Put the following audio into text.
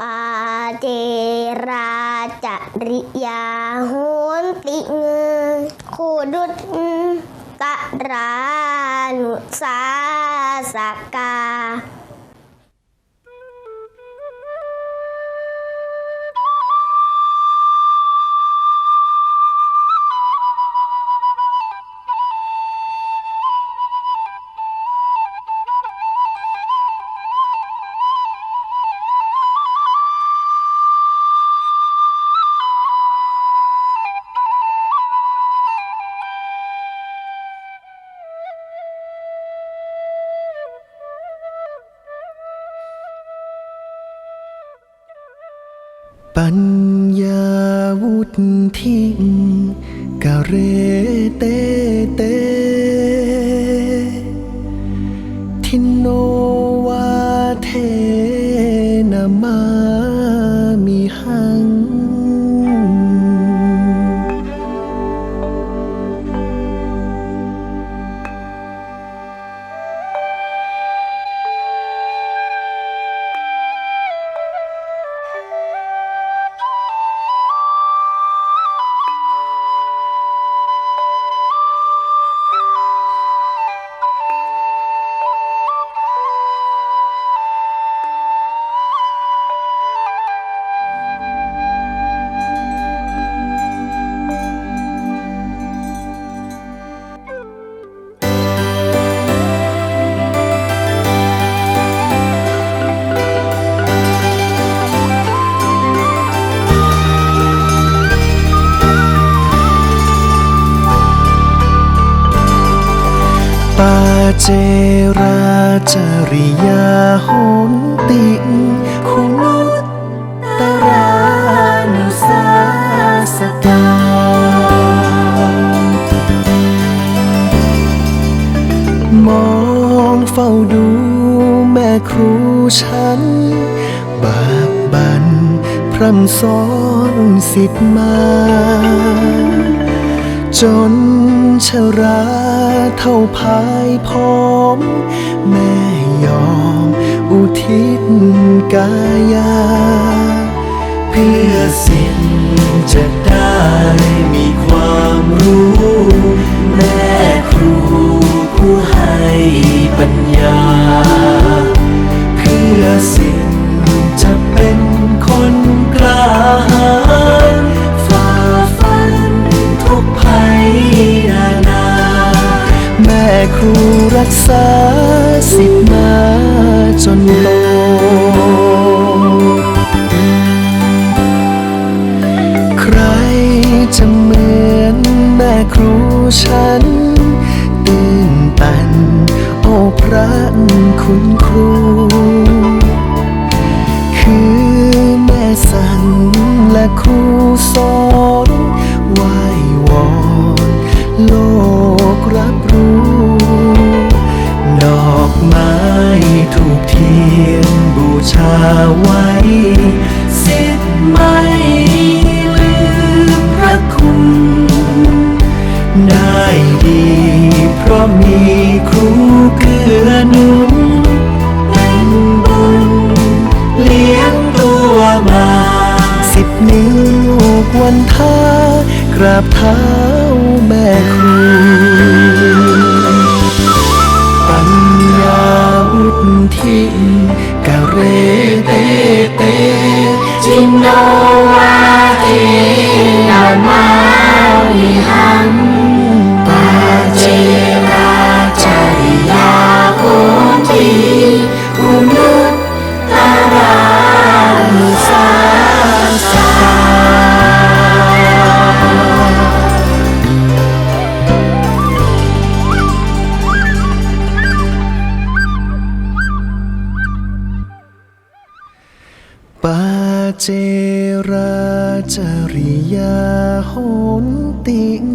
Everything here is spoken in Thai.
ปาเจราจริยาหุนติเงคูดุตตรานุสาสกา ปัญญาวุธิกะเรเตเต ทินโนวาเทนมามิหัง เจราจริยาโหนติงคุณตรานุสาสกามองเฝ้าดูแม่ครูฉัน บากบัน พร่ำสอนสิทธิ์มา จน ราเท่าพายพร้อม แม่ยอม อุทิศกายา เพื่อสิ่ง ครูรักษาสิทธิ์มาจนโตใครจะเหมือนแม่ครูฉัน ตื่นตัน โอ้พระคุณครู คือแม่สันและครูสอน ไม้ถูกเทียนบูชาไว้ สิทธิ์ไม่ลืมพระคุณ ได้ดีเพราะมีครูเกื้อหนุนเป็นบุญเลี้ยงตัวมา สิบนิ้วกวันท่ากราบเท้าแม่ครู กะเรเตเตจินนา เจราจริยาโหนติง